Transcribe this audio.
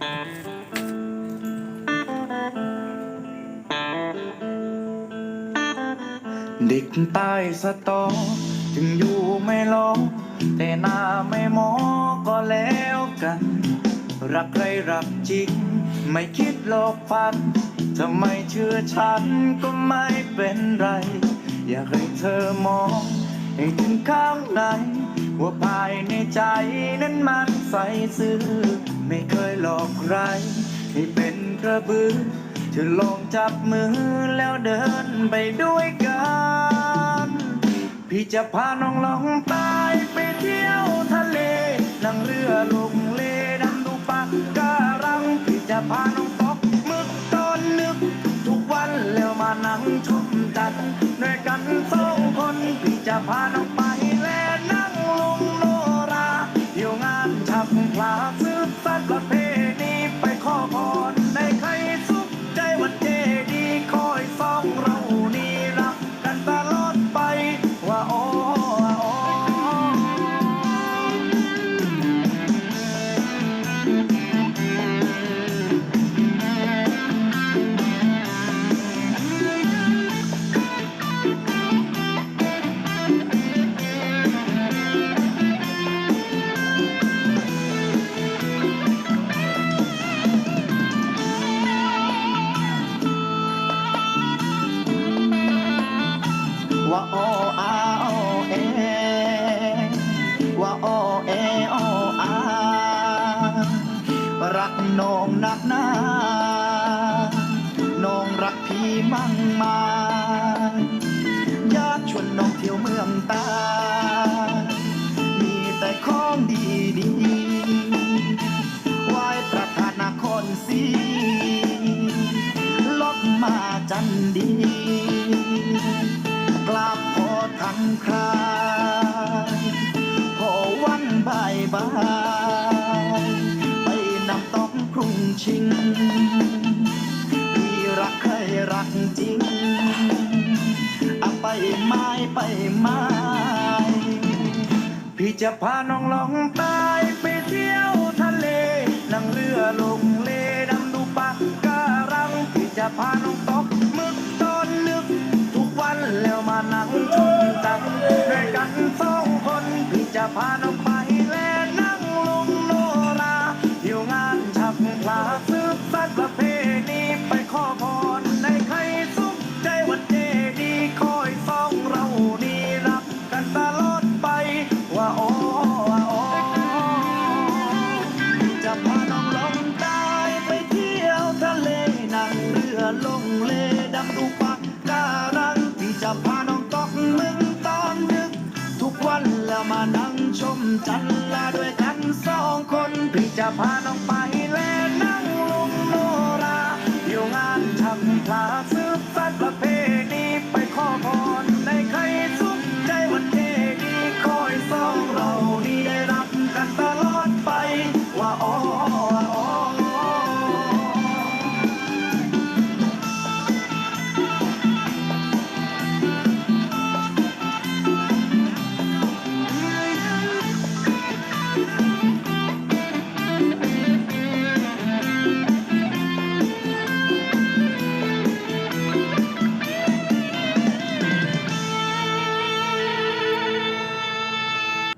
เด็กใต้สตอ ถึงอยู่ไม่ลงแต่หน้าไม่มอก็แล้วกัน รักใครรักจริง ไม่คิดหลอกฟันถ้าไม่เชื่อฉันก็ไม่เป็นไร อยากให้เธอมองให้ถึงข้างในว่าภายในใจนั้นมันใสซื่อ ไม่เคยหลอกใครให้เป็นกระบือเธอลองจับมือแล้วเดินไปด้วยกัน พี่จะพาน้องลองตายไปเที่ยวทะเล นั่งเรือลงเลดำดูปะการัง พี่จะพาน้องตกมึกตอนนึก ทุกวันแล้วมานั่งชมจันทร์ด้วยกันสองคน พี่จะพาน้องไปานชัก ว่าโออาโอเอว่าโอเอโออารักน้องนักหนาน้องรักพี่มั่งมาอยากชวนน้องเที่ยวเมืองตา มีแต่ของดีดีไหว้พระธาตุนครศรีลบมาจันดี คายขอวันบายบายไปนำต้องครุ่งชิงพี่รักใครรักจริงอะไปไม้ไปไม้พี่จะพาน้องลองตายไปเที่ยวทะเลนั่งเรือลงเลดำดูปะการังพี่จะพาน้องตก จะพาน้องไปและนั่งลงโนราเที่งานชักพลาซื้อสัตว์ประเพณีไปขอพรในใครสุขใจวันเจดีคอยส่องเรานี่รักกันตลอดไปว่าโอ้ว่าโอ้จะพาน้องลงใต้ไปเที่ยวทะเลนั่งเรือลงเลดำดูปะกา วันแล้วมานั่งชมจันทร์ลาด้วยกันสองคนพี่จะพาน้องไปและนั่งลงโนราอยู่งานทำพลาซื้อสัตว์ประเพณี